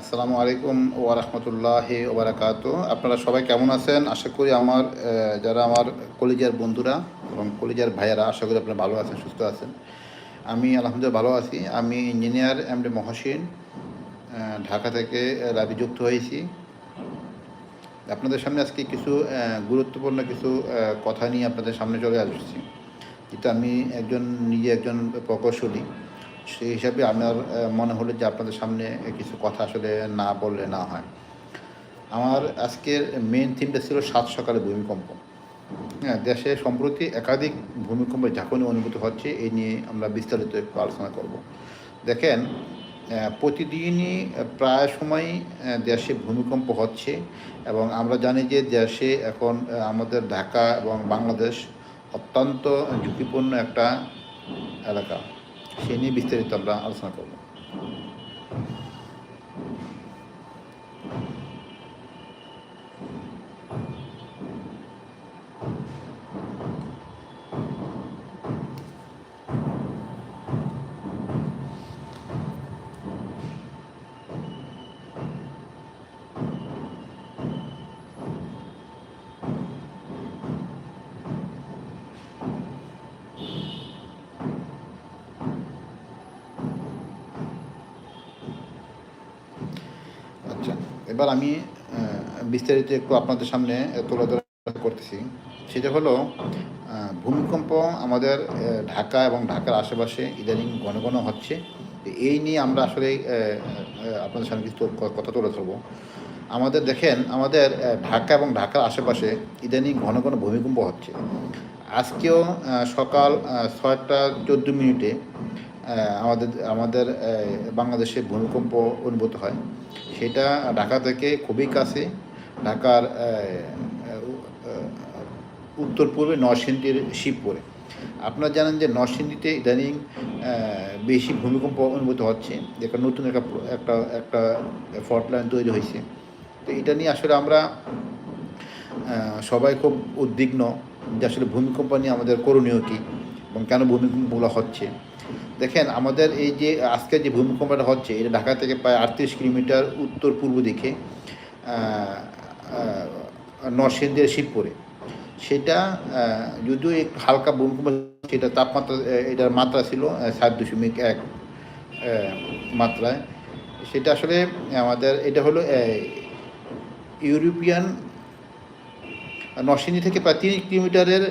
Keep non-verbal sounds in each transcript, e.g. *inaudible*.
আসসালামু আলাইকুম ও ওয়ারহমতুল্লাহ ওবরাকাত আপনারা সবাই কেমন আছেন? আশা করি আমার যারা আমার কলিজার বন্ধুরা এবং কলিজার ভাইয়েরা, আশা করি আপনারা ভালো আছেন, সুস্থ আছেন। আমি আলহামদুলিল্লাহ ভালো আছি। আমি engineer M D Mohsin Dhaka থেকে লাভি যুক্ত হয়েছি। আপনাদের সামনে আজকে কিছু গুরুত্বপূর্ণ কিছু কথা নিয়ে আপনাদের সামনে চলে আসছি। যেটা আমি একজন, নিজে একজন প্রকৌশলী। সেই হিসাবে আমার মনে হলো যে আপনাদের সামনে কিছু কথা আসলে না বললে না হয়। আমার আজকের মেন থিমটা ছিল সাত সকালে ভূমিকম্প। হ্যাঁ দেশে সম্প্রতি একাধিক ভূমিকম্পের ঝাঁকুনি অনুভূত হচ্ছে, এই নিয়ে আমরা বিস্তারিত একটু আলোচনা করব। দেখেন প্রতিদিনই প্রায় সময়ই দেশে ভূমিকম্প হচ্ছে এবং আমরা জানি যে দেশে এখন আমাদের ঢাকা এবং বাংলাদেশ অত্যন্ত ঝুঁকিপূর্ণ একটা এলাকা। সে নিয়ে বিস্তারিত আমরা আলোচনা করব। এবার আমি বিস্তারিত একটু আপনাদের সামনে তুলে ধরা করতেছি। সেটা হলো ভূমিকম্প আমাদের ঢাকা এবং ঢাকার আশেপাশে ইদানিং ঘন ঘন হচ্ছে। এই নিয়ে আমরা আসলে আপনাদের সামনে কিছু কথা তুলে ধরবো। আমাদের দেখেন, আমাদের ঢাকা এবং ঢাকার আশেপাশে ইদানিং ঘন ঘন ভূমিকম্প হচ্ছে। আজকেও সকাল ছয়টা চোদ্দ মিনিটে আমাদের আমাদের বাংলাদেশে ভূমিকম্প অনুভূত হয়। সেটা ঢাকা থেকে খুবই কাছে। ঢাকার উত্তর পূর্বে নরসিংদীর শিবপুরে। আপনারা জানেন যে নরসিংদীতে ইদানিং বেশি ভূমিকম্প অনুভূত হচ্ছে। যেটা নতুন একটা একটা একটা ফল্ট লাইন তৈরি হয়েছে। তো এটা নিয়ে আসলে আমরা সবাই খুব উদ্বিগ্ন যে আসলে ভূমিকম্প নিয়ে আমাদের করণীয় কী এবং কেন ভূমিকম্পগুলো হচ্ছে। দেখেন, আমাদের এই যে আজকে যে ভূমিকম্পটা হচ্ছে, এটা ঢাকা থেকে প্রায় আটত্রিশ কিলোমিটার উত্তর পূর্ব দিকে নরসিংদীর শিবপুরে। সেটা যদিও একটু হালকা ভূমিকম্প, সেটা তাপমাত্রা, এটার মাত্রা ছিল সাত দশমিক এক মাত্রায়। সেটা আসলে আমাদের, এটা হলো ইউরোপিয়ান, নরসিংদী থেকে প্রায় তিন কিলোমিটারের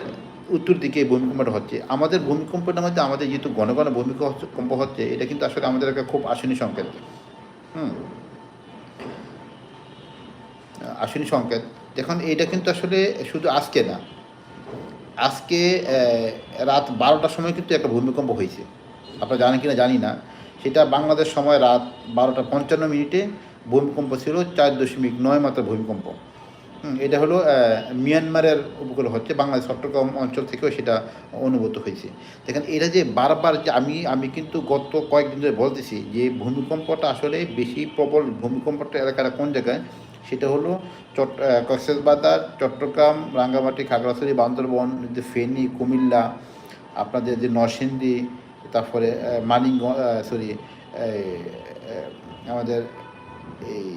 উত্তর দিকে এই ভূমিকম্পটা হচ্ছে। আমাদের ভূমিকম্পটার মধ্যে আমাদের যেহেতু ঘন ঘন ভূমিকম্প হচ্ছে, এটা কিন্তু আসলে আমাদের একটা খুব আসনী সংকেত। হুম। আসনী সংকেত। দেখুন এইটা কিন্তু আসলে শুধু আজকে না। আজকে রাত বারোটার সময় কিন্তু একটা ভূমিকম্প হয়েছে। আপনারা জানেন কিনা জানি না। সেটা বাংলাদেশ সময় রাত বারোটা পঞ্চান্ন মিনিটে ভূমিকম্প ছিল চার দশমিক নয় মাত্রা ভূমিকম্প। এটা হলো মিয়ানমারের উপকূল হচ্ছে বাংলাদেশ চট্টগ্রাম অঞ্চল থেকেও সেটা অনুভূত হয়েছে। দেখেন এটা যে বারবার যে আমি আমি কিন্তু গত কয়েকদিন ধরে বলতেছি যে ভূমিকম্পটা আসলে বেশি প্রবল ভূমিকম্পটা এলাকাটা কোন জায়গায়? সেটা হলো চট কক্সবাজার চট্টগ্রাম রাঙ্গামাটি খাগড়াছড়ি বান্দরবন যে ফেনী কুমিল্লা আপনাদের যে নরসিংদী তারপরে আহ, মানিকগঞ্জ সরি আমাদের এই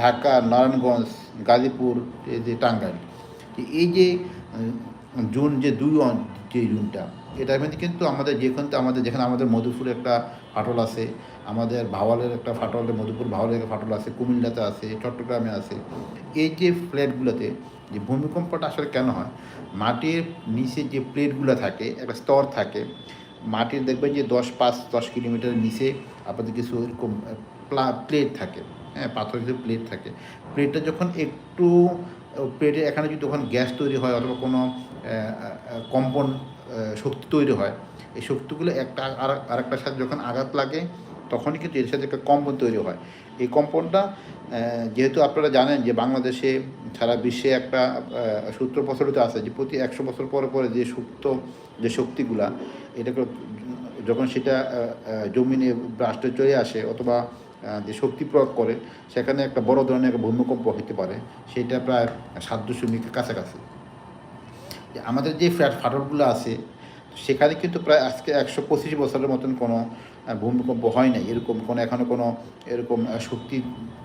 ঢাকা, নারায়ণগঞ্জ, গাজীপুর, এই যে টাঙ্গাইল। এই যে জুন যে দুই যে জুনটা, এটার মধ্যে কিন্তু আমাদের যেখানে আমাদের যেখানে আমাদের মধুপুরে একটা ফাটল আছে, আমাদের ভাওয়ালের একটা ফাটল মধুপুর ভাওয়ালের একটা ফাটল আছে, কুমিল্লাতে আছে, চট্টগ্রামে আছে। এই যে ফ্ল্যাটগুলোতে, যে ভূমিকম্পটা আসলে কেন হয়? মাটির নিচে যে প্লেটগুলো থাকে, একটা স্তর থাকে, মাটির দেখবেন যে দশ পাঁচ, দশ কিলোমিটার নিচে আপনাদের কিছু এরকম প্লেট থাকে। হ্যাঁ পাথর কিছু প্লেট থাকে প্লেটটা যখন একটু প্লেটে এখানে যদি তখন গ্যাস তৈরি হয় অথবা কোনো কম্পন শক্তি তৈরি হয়, এই শক্তিগুলো একটা, আর, আরেকটার সাথে যখন আঘাত লাগে, তখনই কিন্তু এর সাথে একটা কম্পন তৈরি হয়। এই কম্পনটা যেহেতু আপনারা জানেন যে বাংলাদেশে সারা বিশ্বে একটা সূত্র প্রচলিত আছে যে প্রতি একশো বছর পরে পরে যে সুপ্ত, যে শক্তিগুলা, এটাকে যখন সেটা জমিনে রাষ্ট্রে চলে আসে অথবা যে শক্তি প্রয়োগ করে, সেখানে একটা বড় ধরনের একটা ভূমিকম্প হতে পারে, সেটা প্রায় সাত দশমিকের কাছাকাছি। আমাদের যে ফ্ল্যাট ফাটলগুলো আছে, সেখানে কিন্তু প্রায় আজকে একশো পঁচিশ বছরের মতন কোনো ভূমিকম্প হয় নাই। এরকম কোনো এখনও কোনো এরকম শক্তি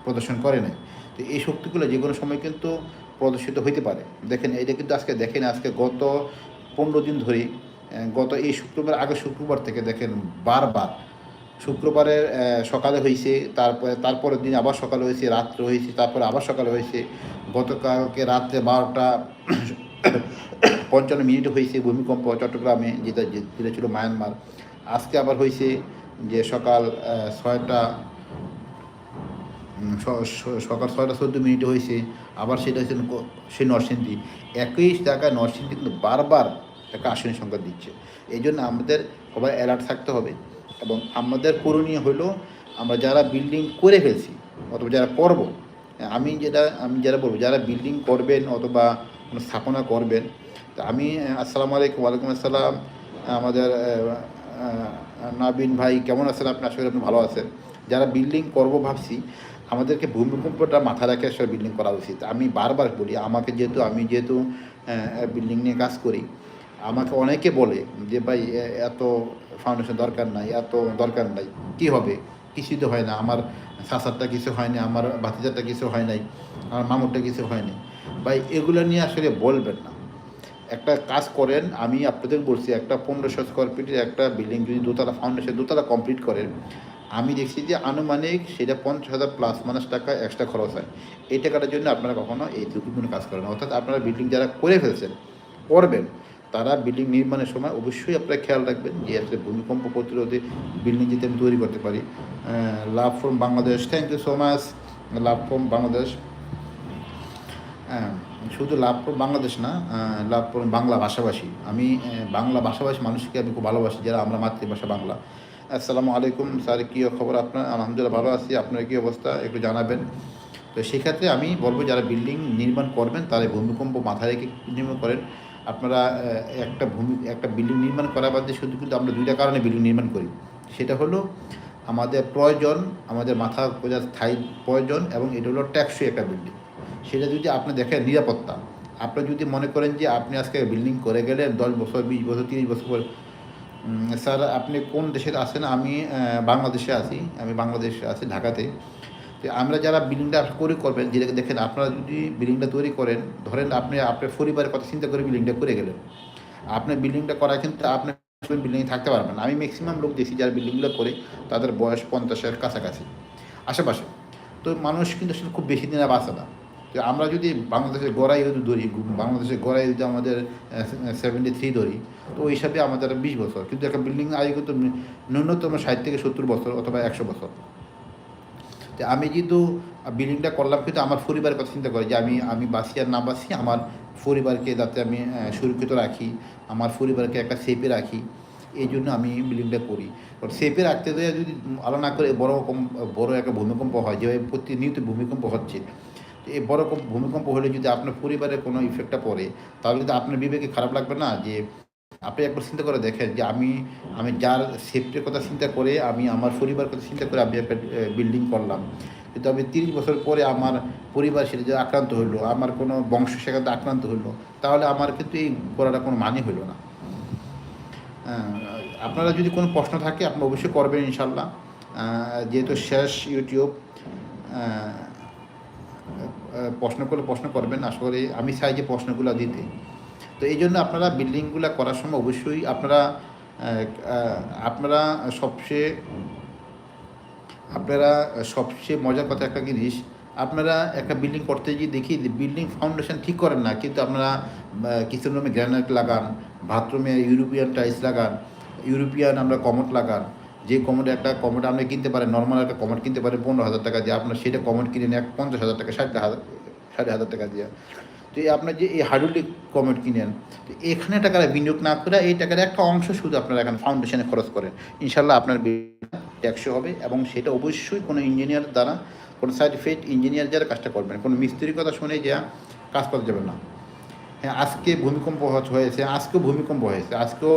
প্রদর্শন করে নাই। তো এই শক্তিগুলো যে কোনো সময় কিন্তু প্রদর্শিত হইতে পারে। দেখেন এটা কিন্তু আজকে দেখেন, আজকে গত পনেরো দিন ধরে গত এই শুক্রবার আগে শুক্রবার থেকে দেখেন বারবার শুক্রবারের সকালে হয়েছে তারপরে, তারপরের দিন আবার সকালে হয়েছে রাত্রে হয়েছে তারপরে আবার সকালে হয়েছে গতকালকে রাত্রে বারোটা *coughs* পঞ্চান্ন মিনিট হয়েছে ভূমিকম্প চট্টগ্রামে, যেটা যেটা ছিল মায়ানমার। আজকে আবার হয়েছে যে সকাল ছয়টা সকাল ছয়টা চোদ্দ মিনিটে হয়েছে আবার সেটা হচ্ছে ক- সে নরসিংদী। একই জায়গায় নরসিংদী কিন্তু বারবার একটা আসনের সংখ্যা দিচ্ছে। এই জন্য আমাদের সবাই অ্যালার্ট থাকতে হবে। এবং আমাদের করণীয় হলো আমরা যারা বিল্ডিং করে ফেলছি অথবা যারা করব, আমি যেটা, আমি যারা বলব, যারা বিল্ডিং করবেন অথবা কোনো স্থাপনা করবেন, তা আমি, আসসালামু আলাইকুম, ওয়ালাইকুম আসসালাম, আমাদের নাবিন ভাই, কেমন আছেন আপনি? করি আপনি ভালো আছেন। যারা বিল্ডিং করব ভাবছি, আমাদেরকে ভূমিকম্পটা মাথায় রেখে আসলে বিল্ডিং করা উচিত। আমি বারবার বলি, আমাকে যেহেতু, আমি যেহেতু বিল্ডিং নিয়ে কাজ করি আমাকে অনেকে বলে যে, ভাই এত ফাউন্ডেশন দরকার নাই, এত দরকার নাই। কি হবে? কিছুই তো হয় না। আমার সাসারটা কিছু হয় না আমার ভাতিজারটা কিছু হয় নাই, আমার মামুরটা কিছু হয়নি ভাই, এগুলো নিয়ে আসলে বলবেন না। একটা কাজ করেন, আমি আপনাদের বলছি, একটা পনেরোশো স্কোয়ার ফিটের একটা বিল্ডিং যদি দোতলা ফাউন্ডেশন দোতলা কমপ্লিট করেন, আমি দেখছি যে আনুমানিক সেটা পঞ্চাশ হাজার প্লাস মাইনাস টাকা এক্সট্রা খরচ হয়। এই টাকাটার জন্য আপনারা কখনো এই ঝুঁকিপূর্ণ কাজ করেন অর্থাৎ আপনারা বিল্ডিং যারা করে ফেলছেন, করবেন। তারা বিল্ডিং নির্মাণের সময় অবশ্যই আপনারা খেয়াল রাখবেন যে আসলে ভূমিকম্প প্রতিরোধে বিল্ডিং যদি আমি তৈরি করতে পারি। Love from Bangladesh thank you so much love from Bangladesh শুধু লাভ ফ্রম বাংলাদেশ না লাভ ফ্রম বাংলা ভাষাভাষী। আমি বাংলা ভাষাভাষী মানুষকে আমি খুব ভালোবাসি, যারা আমরা মাতৃভাষা বাংলা। আসসালামু আলাইকুম, স্যার, কী খবর আপনার? আলহামদুলিল্লাহ ভালো আছি, আপনার কী অবস্থা? একটু জানাবেন। তো সেক্ষেত্রে আমি বলব, যারা বিল্ডিং নির্মাণ করবেন, তারা ভূমিকম্প মাথায় রেখে নির্মাণ করেন। আপনারা একটা ভূমি, একটা বিল্ডিং নির্মাণ করা বাদে শুধু কিন্তু আমরা দুইটা কারণে বিল্ডিং নির্মাণ করি। সেটা হলো আমাদের প্রয়োজন, আমাদের মাথা গোজার স্থায়ী প্রয়োজন এবং এটা হলো ট্যাক্সই একটা বিল্ডিং। সেটা যদি আপনি দেখেন নিরাপত্তা। আপনি যদি মনে করেন যে আপনি আজকে বিল্ডিং করে গেলেন, দশ বছর, বিশ বছর, তিরিশ বছর পর স্যার, আপনি কোন দেশে আছেন? আমি বাংলাদেশে আছি। আমি বাংলাদেশে আছি, ঢাকাতে। আমরা যারা বিল্ডিংটা করে করবেন যেটাকে দেখেন, আপনারা যদি বিল্ডিংটা তৈরি করেন, ধরেন আপনি আপনার পরিবারের কথা চিন্তা করে বিল্ডিংটা করে গেলেন। আপনার বিল্ডিংটা করা কিন্তু আপনি বিল্ডিংয়ে থাকতে পারবেন আমি ম্যাক্সিমাম লোক দেখি যারা বিল্ডিংগুলো করে, তাদের বয়স পঞ্চাশের কাছাকাছি। আশেপাশে। তো মানুষ কিন্তু আসলে খুব বেশি দিন আর বাঁচে না। তো আমরা যদি বাংলাদেশের গড়াই যদি ধরি, বাংলাদেশের গড়াই যদি আমাদের সেভেন্টি থ্রি ধরি, তো ওই হিসাবে আমাদের বিশ বছর। কিন্তু একটা বিল্ডিং আগে কিন্তু ন্যূনতম ষাট থেকে সত্তর বছর অথবা একশো বছর। তো আমি যেহেতু বিল্ডিংটা করলাম কিন্তু আমার পরিবারের কথা চিন্তা করি যে আমি আমি বাসি আর না বাসি আমার পরিবারকে যাতে আমি সুরক্ষিত রাখি, আমার পরিবারকে একটা সেফে রাখি, এই জন্য আমি বিল্ডিংটা করি। কারণ সেফে রাখতে গিয়ে যদি আলো না করে বড় রকম, বড় একটা ভূমিকম্প হয় যেভাবে প্রতিনিয়ত ভূমিকম্প হচ্ছে এই বড় ভূমিকম্প হলে যদি আপনার পরিবারে কোনো ইফেক্টটা পড়ে, তাহলে কিন্তু আপনার বিবেকে খারাপ লাগবে না যে আপনি একবার চিন্তা করে দেখেন যে আমি আমি যার সেফটির কথা চিন্তা করে আমি আমার পরিবার কথা চিন্তা করে আমি একটা বিল্ডিং করলাম। কিন্তু আমি তিরিশ বছর পরে আমার পরিবার সেটা যে আক্রান্ত হইল, আমার কোনো বংশ সেখানে আক্রান্ত হইল, তাহলে আমার কিন্তু এই করাটা কোনো মানে হইল না। আপনারা যদি কোনো প্রশ্ন থাকে আপনি অবশ্যই করবেন ইনশাল্লাহ যেহেতু শেষ ইউটিউব প্রশ্ন করলে প্রশ্ন করবেন, আশা করি আমি চাই যে প্রশ্নগুলো দিতে। তো এই জন্য আপনারা বিল্ডিংগুলো করার সময় অবশ্যই আপনারা আপনারা সবচেয়ে আপনারা সবচেয়ে মজার কথা একটা জিনিস, আপনারা একটা বিল্ডিং করতে গিয়ে দেখি বিল্ডিং ফাউন্ডেশন ঠিক করেন না, কিন্তু আপনারা কিচেন রুমে গ্রানাইট লাগান, বাথরুমে ইউরোপিয়ান টাইলস লাগান, ইউরোপিয়ান আমরা কমোড লাগান, যে কমোডে একটা কমোড আপনি কিনতে পারেন, নর্মাল একটা কমোড কিনতে পারেন পনেরো হাজার টাকা দিয়ে, আপনার সেটা কমোড কিনে এক পঞ্চাশ হাজার টাকা, ষাট হাজার ষাট হাজার টাকা দিয়ে। তো আপনার যে এই হাডুলিক কমেন্ট কিনেন, তো এখানে টাকাটা বিনিয়োগ না করে এই টাকার একটা অংশ শুধু আপনারা এখানে ফাউন্ডেশনে খরচ করেন। ইনশাল্লাহ আপনার ট্যাক্সও হবে এবং সেটা অবশ্যই কোনো ইঞ্জিনিয়ার দ্বারা, কোনো সার্টিফিকেট ইঞ্জিনিয়ার যারা কাজটা করবেন, কোনো মিস্ত্রির কথা শুনে যা কাজ করা যাবে না। হ্যাঁ আজকে ভূমিকম্প হয়েছে, আজকেও ভূমিকম্প হয়েছে, আজকেও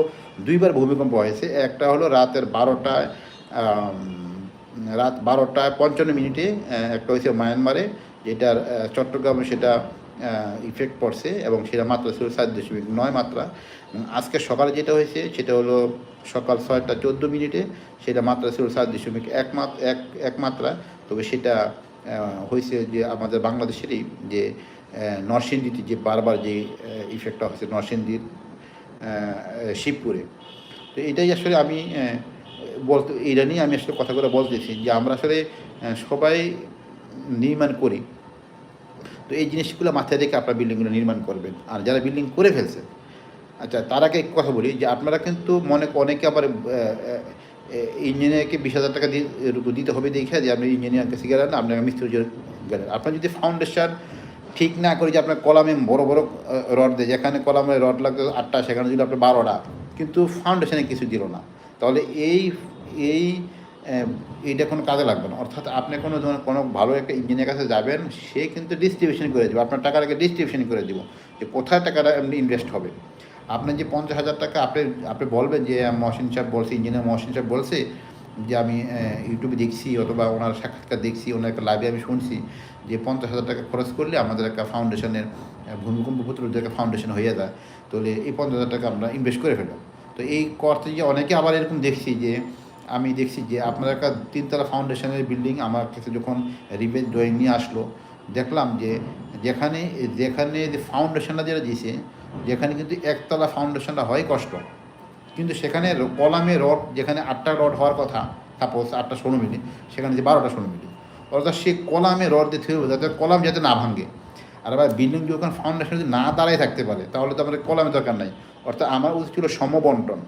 দুইবার ভূমিকম্প হয়েছে, একটা হলো রাতের বারোটায় রাত বারোটায় পঞ্চান্ন মিনিটে একটা হয়েছে মায়ানমারে, যেটার চট্টগ্রামে সেটা ইফেক্ট পড়ছে এবং সেটা মাত্রা ছিল সাত দশমিক নয় মাত্রা। আজকে সকালে যেটা হয়েছে, সেটা হলো সকাল ছয়টা চোদ্দ মিনিটে সেটা মাত্রা ছিল সাত দশমিক এক এক এক মাত্রা। তবে সেটা হয়েছে যে আমাদের বাংলাদেশেরই যে নরসিংদীতে যে বারবার যে ইফেক্টটা হয়েছে নরসিংদীর শিবপুরে। তো এটাই আসলে আমি বলতে, এটা নিয়ে আমি আসলে কথা করে বলতেছি যে আমরা আসলে সবাই নির্মাণ করি। তো এই জিনিসগুলো মাথায় রেখে আপনারা বিল্ডিংগুলো নির্মাণ করবেন। আর যারা বিল্ডিং করে ফেলছে আচ্ছা তার আগে কথা বলি যে আপনারা কিন্তু মনে অনেকে আবার ইঞ্জিনিয়ারকে বিশ হাজার টাকা দিয়ে দিতে হবে দেখে যে আপনি ইঞ্জিনিয়ার কাছে গেলেন না আপনার মিস্ত্রি গেলেন। আপনার যদি ফাউন্ডেশন ঠিক না করে যে আপনার কলামে বড় বড় রড দেয়, যেখানে কলামে রড লাগতো আটটা, সেখানে যদি আপনার বারোটা, কিন্তু ফাউন্ডেশনে কিছু দিল না। তাহলে এই এই এইটা কোনো কাজে লাগবে না। অর্থাৎ আপনি কোনো ধরনের কোনো ভালো একটা ইঞ্জিনিয়ার কাছে যাবেন সে কিন্তু ডিস্ট্রিবিউশন করে দেবে। আপনার টাকাটাকে ডিস্ট্রিবিউশন করে দিব যে কোথায় টাকাটা এমনি ইনভেস্ট হবে। আপনার যে পঞ্চাশ হাজার টাকা আপনি আপনি বলবেন যে মহসিন সাহেব বলছে ইঞ্জিনিয়ার মহসিন সাহেব বলছে যে আমি ইউটিউবে দেখছি অথবা ওনার সাক্ষাৎকার দেখছি ওনার একটা লাইভে আমি শুনছি যে পঞ্চাশ হাজার টাকা খরচ করলে আমাদের একটা ফাউন্ডেশনের আহ, ভূমিকম্প প্রতিরোধ একটা ফাউন্ডেশন হয়ে যায়। তাহলে এই পঞ্চাশ হাজার টাকা আমরা ইনভেস্ট করে ফেললাম তো এই করতে যে অনেকে আবার এরকম দেখছি যে আমি দেখছি যে আপনার একটা তিনতলা ফাউন্ডেশনের বিল্ডিং আমার কাছে যখন রিভেজ ড্রয়িং নিয়ে আসলো, দেখলাম যে যেখানে যেখানে যে ফাউন্ডেশনটা যেটা দিয়েছে, যেখানে কিন্তু একতলা ফাউন্ডেশনটা হয় কষ্ট। কিন্তু সেখানে কলামে রড, যেখানে আটটা রড হওয়ার কথা সাপোজ আটটা ষোলো মিলি, সেখানে যে বারোটা ষোলো মিলি। অর্থাৎ সে কলামে রড দিয়ে থুয়ে যাতে কলাম যাতে না ভাঙে। আর আবার বিল্ডিং যখন ফাউন্ডেশন যদি না দাঁড়ায় থাকতে পারে, তাহলে তো আমাদের কলামের দরকার নাই। অর্থাৎ আমার উচিত ছিল সমবন্টন।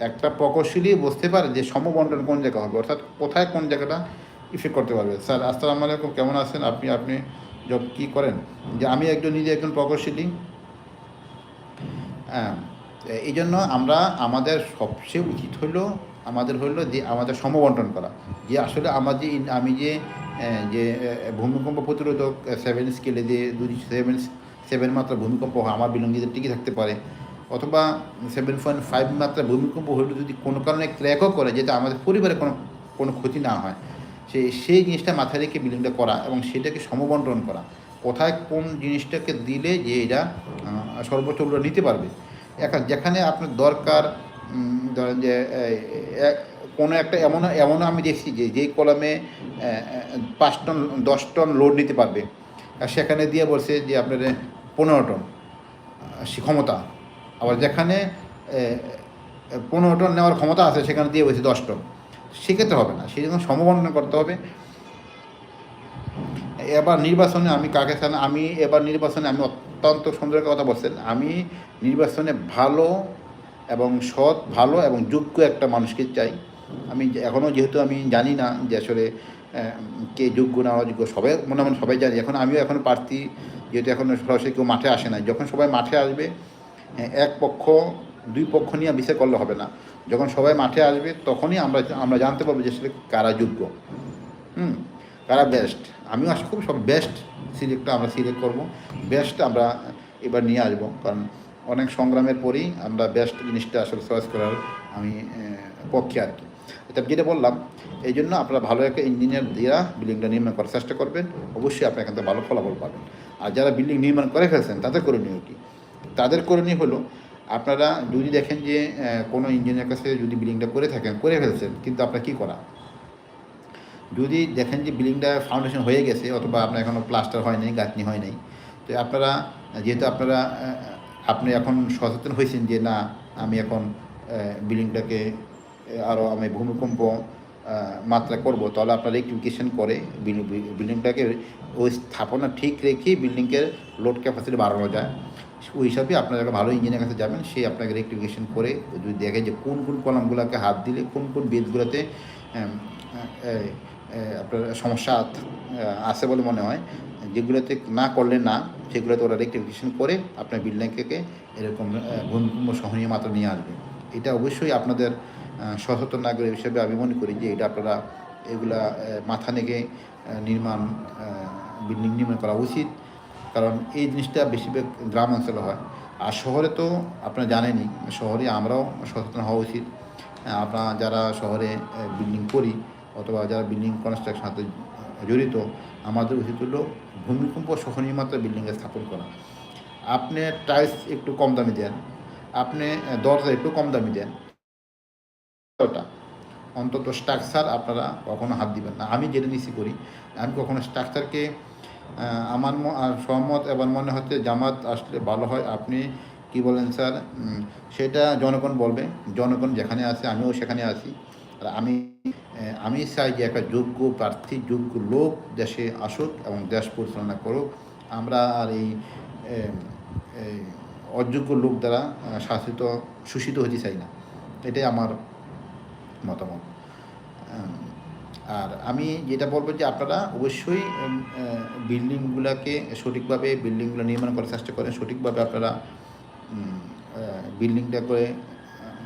একটা প্রকৌশলী বুঝতে পারে যে সমবন্টন কোন জায়গা হবে, অর্থাৎ কোথায় কোন জায়গাটা ইফেক্ট করতে পারবে। স্যার, আসসালামু আলাইকুম, কেমন আছেন? আপনি আপনি জব কী করেন? যে আমি একজন, নিজে একজন প্রকৌশলী। হ্যাঁ এই জন্য আমরা, আমাদের সবচেয়ে উচিত হলো, আমাদের হলো যে আমাদের সমবন্টন করা। যে আসলে আমার যে আমি যে যে ভূমিকম্প প্রতিরোধক সেভেন স্কেলে যে দুই সেভেন সেভেন মাত্রা ভূমিকম্প হয়, আমার বিলং টিকে থাকতে পারে। অথবা সেভেন পয়েন্ট ফাইভ মাত্রা ভূমিকম্প হলে যদি কোনো কারণে ক্র্যাকও করে, যেটা আমাদের পরিবারে কোনো কোনো ক্ষতি না হয় সেই সেই জিনিসটা মাথায় রেখে বিল্ডিংটা করা এবং সেটাকে সমবন্টন করা। কোথায় কোন জিনিসটাকে দিলে যে এটা সর্বোচ্চ নিতে পারবে। এখন যেখানে আপনার দরকার ধরেন যে কোনো একটা এমন, এমনও আমি দেখছি যে, যেই কলমে পাঁচ টন, দশ টন লোড নিতে পারবে। আর সেখানে দিয়ে বলছে যে আপনার পনেরো টন সে ক্ষমতা। আবার যেখানে পনেরো টন নেওয়ার ক্ষমতা আছে, সেখানে দিয়ে বলছে দশ টন। সেক্ষেত্রে হবে না, সেই জন্য সমবন্টন করতে হবে। এবার নির্বাচনে আমি কাকে চান আমি এবার নির্বাচনে আমি অত্যন্ত সুন্দর কথা বলছেন। আমি নির্বাচনে ভালো এবং সৎ, ভালো এবং যোগ্য একটা মানুষকে চাই। আমি এখনও যেহেতু আমি জানি না যে আসলে কে যোগ্য না অযোগ্য, সবাই মনে মনে সবাই জানি। এখন আমিও এখন প্রার্থী, যেহেতু এখন সরাসরি কেউ মাঠে আসে না যখন সবাই মাঠে আসবে এক পক্ষ, দুই পক্ষ নিয়ে বিচার করলে হবে না। যখন সবাই মাঠে আসবে, তখনই আমরা আমরা জানতে পারব যে আসলে কারা যোগ্য। হুম? কারা বেস্ট আমিও আশা করি সব বেস্ট সিলেক্টটা আমরা সিলেক্ট করব। বেস্ট আমরা এবার নিয়ে আসব। কারণ অনেক সংগ্রামের পরেই আমরা বেস্ট জিনিসটা আসলে চয়েস করার আমি পক্ষে আর কি। এটা যেটা বললাম, এই জন্য আপনারা ভালো একটা ইঞ্জিনিয়ার দিয়া বিল্ডিংটা নির্মাণ করার চেষ্টা করবেন। অবশ্যই আপনার এখান থেকে ভালো ফলাফল পাবেন। আর যারা বিল্ডিং নির্মাণ করে ফেলছেন, তাদের করণীয় কী? তাদের করণীয় হলো, আপনারা যদি দেখেন যে কোনো ইঞ্জিনিয়ার কাছে যদি বিল্ডিংটা করে থাকেন, করে ফেলছেন, কিন্তু আপনার কী করা? যদি দেখেন যে বিল্ডিংটা ফাউন্ডেশন হয়ে গেছে, অথবা আপনার এখনও প্লাস্টার হয় নাই, গাঁথনি হয় নাই, তো আপনারা, যেহেতু আপনারা আপনি এখন সচেতন হয়েছেন যে না, আমি এখন বিল্ডিংটাকে আরও আমি ভূমিকম্প মাত্রা করব, তাহলে আপনারা রেক্টিফিকেশন করে বিল্ডিংটাকে ওই স্থাপনা ঠিক রেখে বিল্ডিংয়ের লোড ক্যাপাসিটি বাড়ানো যায়। ওই হিসাবে আপনারা একটা ভালো ইঞ্জিনিয়ার কাছে যাবেন, সে আপনাকে রেক্টিফিকেশন করে যদি দেখে যে কোন কোন কলামগুলোকে হাত দিলে, কোন কোন বেদগুলোতে আপনার সমস্যা আছে বলে মনে হয়, যেগুলোতে না করলে না, সেগুলোতে ওরা রেক্টিফিকেশন করে আপনার বিল্ডিংকে এরকম ভূমিকম্প সহনীয় মাত্রা নিয়ে আসবে। এটা অবশ্যই আপনাদের সচেতন নাগরিক হিসেবে আমি মনে করি যে এটা আপনারা এগুলা মাথা নেগে নির্মাণ বিল্ডিং নির্মাণ করা উচিত। কারণ এই জিনিসটা বেশিরভাগ গ্রাম অঞ্চলে হয়। আর শহরে তো আপনারা জানেনই, শহরে আমরাও সচেতন হওয়া উচিত। আপনারা যারা শহরে বিল্ডিং করি অথবা যারা বিল্ডিং কনস্ট্রাকশন হাতে জড়িত, আমাদের উচিত হলো ভূমিকম্প সহনীয় মাত্রা বিল্ডিংয়ে স্থাপন করা। আপনি টাইলস একটু কম দামি দেন, আপনি দরজা একটু কম দামি দেন। অন্তত স্ট্রাকচার আপনারা কখনো হাত দিবেন না। আমি যেটা নিচ্ছি করি, আমি কখনো স্ট্রাকচারকে আমার সহমত এবার মনে হচ্ছে জামাত আসলে ভালো হয়। আপনি কি বলেন স্যার? সেটা জনগণ বলবে। জনগণ যেখানে আছে, আমিও সেখানে আছি। আর আমি আমি চাই যে একটা যোগ্য প্রার্থী, যোগ্য লোক দেশে আসুক এবং দেশ পরিচালনা করুক। আমরা আর এই অযোগ্য লোক দ্বারা শাসিত, শোষিত হতে চাই না। এটাই আমার মতামত। আর আমি যেটা বলব যে আপনারা অবশ্যই বিল্ডিংগুলোকে সঠিকভাবে বিল্ডিংগুলো নির্মাণ করার চেষ্টা করেন, সঠিকভাবে আপনারা বিল্ডিংটা করে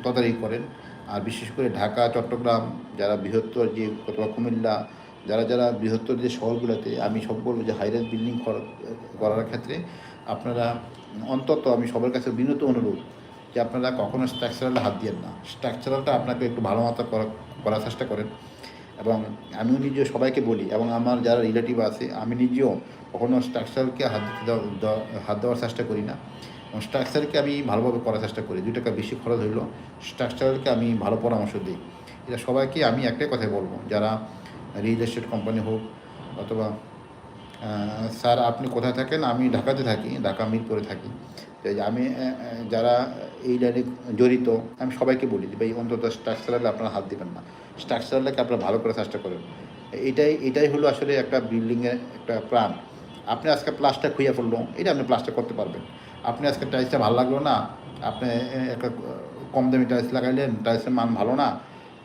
তদারকি করেন। আর বিশেষ করে ঢাকা, চট্টগ্রাম, যারা বৃহত্তর যে অথবা কুমিল্লা, যারা যারা বৃহত্তর যে শহরগুলোতে, আমি সব বলব যে হাইরাইজ বিল্ডিং করার ক্ষেত্রে আপনারা, অন্তত আমি সবার কাছে বিনত অনুরোধ যে আপনারা কখনো স্ট্রাকচারালে হাত দিয়েন না। স্ট্রাকচারালটা আপনাকে একটু ভালো মতো করা- করার চেষ্টা করেন। এবং আমিও নিজেও সবাইকে বলি, এবং আমার যারা রিলেটিভ আছে, আমি নিজেও কখনও স্ট্রাকচারকে হাত দিতে হাত দেওয়ার চেষ্টা করি না। এবং স্ট্রাকচারকে আমি ভালোভাবে করার চেষ্টা করি, দুই টাকা বেশি খরচ হইল স্ট্রাকচারকে আমি ভালো পরামর্শ দিই। এটা সবাইকে আমি একটাই কথাই বলব, যারা রিয়েল এস্টেট কোম্পানি হোক, অথবা স্যার আপনি কোথায় থাকেন? আমি ঢাকাতে থাকি, ঢাকা মিরপুরে থাকি। আমি যারা এই লাইনে জড়িত, আমি সবাইকে বলি যে ভাই, অন্তত স্ট্রাকচারালে আপনারা হাত দিবেন না। স্ট্রাকচারালকে আপনারা ভালো করে চেষ্টা করেন। এটাই এটাই হলো আসলে একটা বিল্ডিংয়ের একটা প্রাণ আপনি আজকে প্লাস্টার খুঁয়ে পড়ল এটা আপনি প্লাস্টার করতে পারবেন। আপনি আজকে টাইলসটা ভালো লাগল না, আপনি একটা কম দামি টাইলস লাগাইলেন টাইলসের মান ভালো না,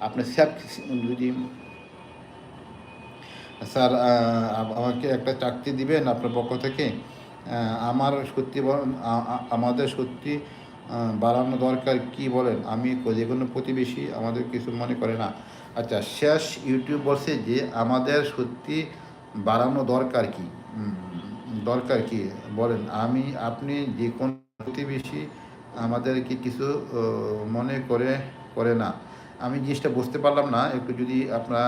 আপনি স্যাপ যদি স্যার আমাকে একটা চাকরি দিবেন আপনার পক্ষ থেকে আমার সত্যি আমাদের সত্যি বাড়ানো দরকার কি বলেন? আমি যে কোনো প্রতিবেশী আমাদের কিছু মনে করে না। আচ্ছা শেষ ইউটিউব বলছে যে আমাদের সত্যি বাড়ানো দরকার কি? দরকার কি? বলেন, আমি, আপনি যে কোনো প্রতিবেশী আমাদেরকে কিছু মনে করে করে না। আমি জিনিসটা বুঝতে পারলাম না, একটু যদি আপনারা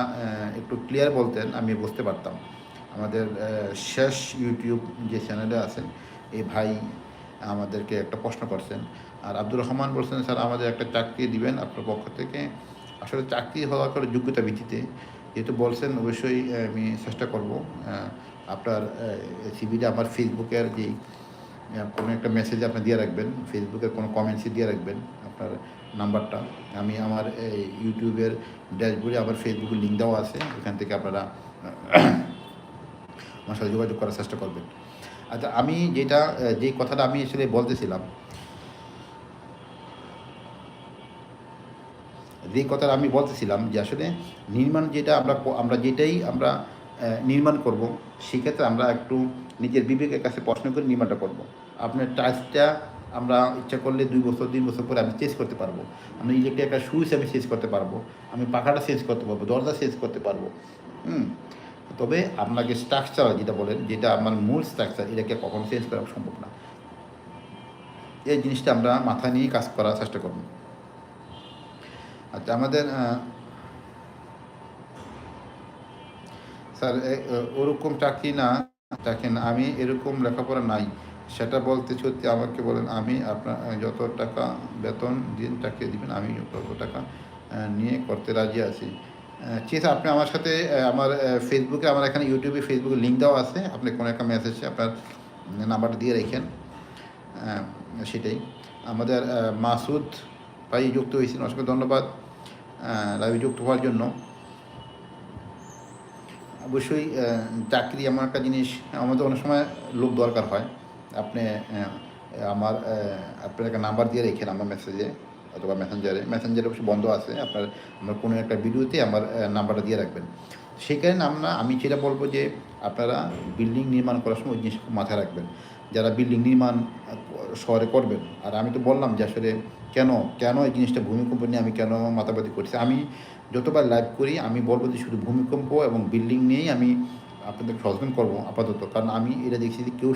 একটু ক্লিয়ার বলতেন, আমি বুঝতে পারতাম। আমাদের শেষ ইউটিউব যে চ্যানেলে আছেন এই ভাই আমাদেরকে একটা প্রশ্ন করছেন আর আব্দুর রহমান বলছেন স্যার আমাদের একটা চাকরি দিবেন আপনার পক্ষ থেকে। আসলে চাকরি হওয়ার পরে যোগ্যতা ভিত্তিতে যেহেতু বলছেন অবশ্যই আমি চেষ্টা করব আপনার সিভিটা আমার ফেসবুকের আহ, কোনো একটা মেসেজ আপনি দিয়ে রাখবেন ফেসবুকের কোনো কমেন্টসে দিয়ে রাখবেন আপনার নাম্বারটা আমি আমার ইউটিউবের ড্যাশবোর্ডে আমার ফেসবুকের লিঙ্ক দেওয়া আছে এখান থেকে আপনারা আমার সাথে যোগাযোগ করার চেষ্টা করবেন। আচ্ছা আমি যেটা যেই কথাটা আমি আসলে বলতেছিলাম যে কথাটা আমি বলতেছিলাম যে আসলে নির্মাণ যেটা আমরা আমরা যেটাই আমরা নির্মাণ করব, সেক্ষেত্রে আমরা একটু নিজের বিবেকের কাছে প্রশ্ন করে নির্মাণটা করব। আপনার টাইলসটা আমরা ইচ্ছা করলে দুই বছর, তিন বছর পরে আমি চেঞ্জ করতে পারব। আমি ইলেকট্রিক একটা সুইচ আমি চেঞ্জ করতে পারব। আমি পাখাটা চেঞ্জ করতে পারব, দরজা চেঞ্জ করতে পারব। হুম? তবে আপনাকে স্ট্রাকচার যেটা বলেন, যেটা আমার মূল স্ট্রাকচার এটাকে কখনো চেঞ্জ করা সম্ভব না। এই জিনিসটা আমরা মাথা নিয়ে কাজ করার চেষ্টা করব। আচ্ছা আমাদের স্যার, এ- এ- ওরকম চাকরি না? দেখেন আমি এরকম লেখাপড়া নাই। সেটা বলতে সত্যি আমাকে বলেন, আমি আপনার যত টাকা বেতন দিন চাকরি দিবেন, আমি তত টাকা নিয়ে করতে রাজি আছি। ঠিক আপনি আমার সাথে আমার ফেসবুকে আমার এখানে ইউটিউবে ফেসবুকে লিঙ্ক দেওয়া আছে। আপনি কোনো একটা মেসেজে আপনার নাম্বারটা দিয়ে রেখেন। সেটাই। আমাদের মাসুদ ভাই যুক্ত হয়েছেন অসংখ্য ধন্যবাদ লাইভে যুক্ত হওয়ার জন্য। অবশ্যই চাকরি এমন একটা জিনিস, আমাদের অনেক সময় লোক দরকার হয়। আপনি আমার আপনার একটা নাম্বার দিয়ে রেখেন আমার মেসেজে অথবা মেসেঞ্জারে মেসেঞ্জারে অবশ্যই বন্ধ আছে। আপনার, আমার কোনো একটা ভিডিওতে আমার নাম্বারটা দিয়ে রাখবেন। সেই কারণে আমরা, আমি যেটা বলব যে, আপনারা বিল্ডিং নির্মাণ করার সময় ওই জিনিস মাথায় রাখবেন। যারা বিল্ডিং নির্মাণ শহরে করবেন। আর আমি তো বললাম যে আসলে কেন কেন এই জিনিসটা ভূমিকম্প নিয়ে আমি কেন মাতাবাদি করছি? আমি যতবার লাইভ করি, আমি বলব যে শুধু ভূমিকম্প এবং বিল্ডিং নিয়েই আমি আপনাদের সচেতন করব আপাতত। কারণ আমি এটা দেখছি যে কেউ